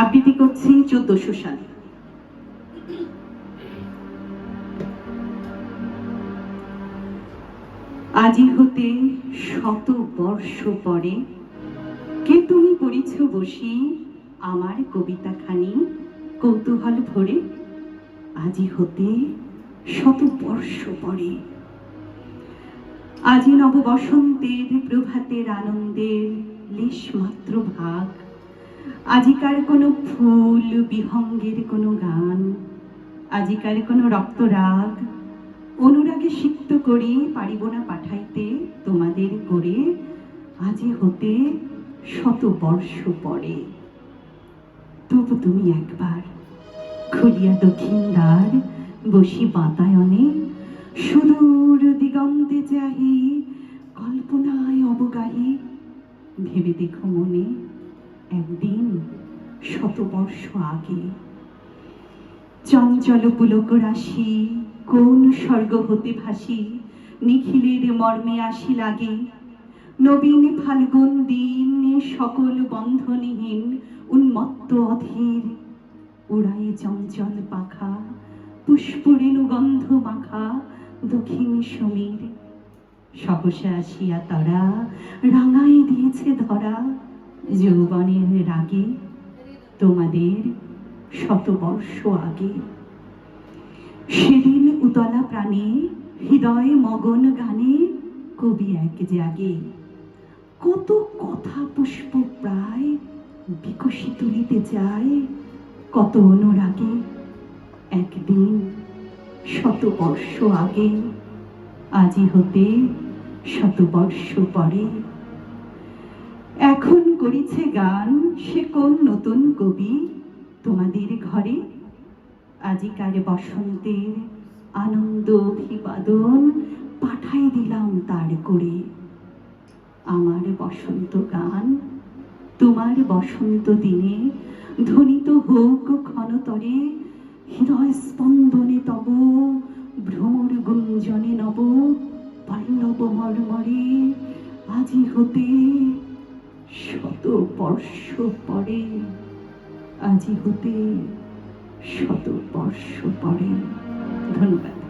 আবৃত্তি করছি চোদ্দশো সাল। আজি হতে শত বর্ষ পরে কে তুমি পড়িছ বসি আমার কবিতা খানি কৌতূহল ভরে? আজি হতে শত বর্ষ পরে আজি নব বসন্তের প্রভাতের আনন্দের লেশ মাত্র ভাগ। আজিকার কোনো ফুল, বিহঙ্গের কোনো গান, আজিকার কোনো রক্তরাগ। অনুরাগে সিক্ত করি, পারিব না পাঠাইতে, তোমাদের করে আজি হতে শত বর্ষ পরে। তবু তুমি একবার খুলিয়া দক্ষিণ দ্বার বসি বাতায়নে দিগন্তে চাহি কল্পনায় অবগাহী। ভেবে দেখো মনে, একদিন শত বর্ষ আগে। চঞ্চল পুলক রাশি, কোন স্বর্গ হতে ভাসি, নিখিলের মর্মে আসি লাগে। নবীন ফাল্গুন দিন, সকল বন্ধনহীন, উন্মত্ত অধীর। উড়ায়ে চঞ্চল পাখা পুষ্পরেণু গন্ধ মাখা দক্ষিণ সমীর। সহসা আসিয়া তারা রাঙায় দিয়েছে ধরা। যৌবনের রাগে তোমাদের শতবর্ষ আগে। সেদিন উতলা প্রাণে, হৃদয় মগন গানে কবি এক জাগে। কত কথা পুষ্প প্রায় বিকশিত তুলিতে চায়, কত অনুরাগে একদিন শত বর্ষ আগে আজি হতে শত বর্ষ পরে। এখন করিছে গান সে কোন নতুন কবি তোমাদের ঘরে? আজিকার বসন্তের আনন্দ অভিবাদন পাঠাই দিলাম তার করে। আমার বসন্ত গান, তোমার বসন্ত দিনে ধ্বনিত হোক ক্ষণতরে হৃদয় স্পন্দনে তব ভ্রমর গুঞ্জনে নব, পল্লব মর্মরে আজি হতে শত বর্ষ পরে, আজি হতে শত বর্ষ পরে। ধন্যবাদ।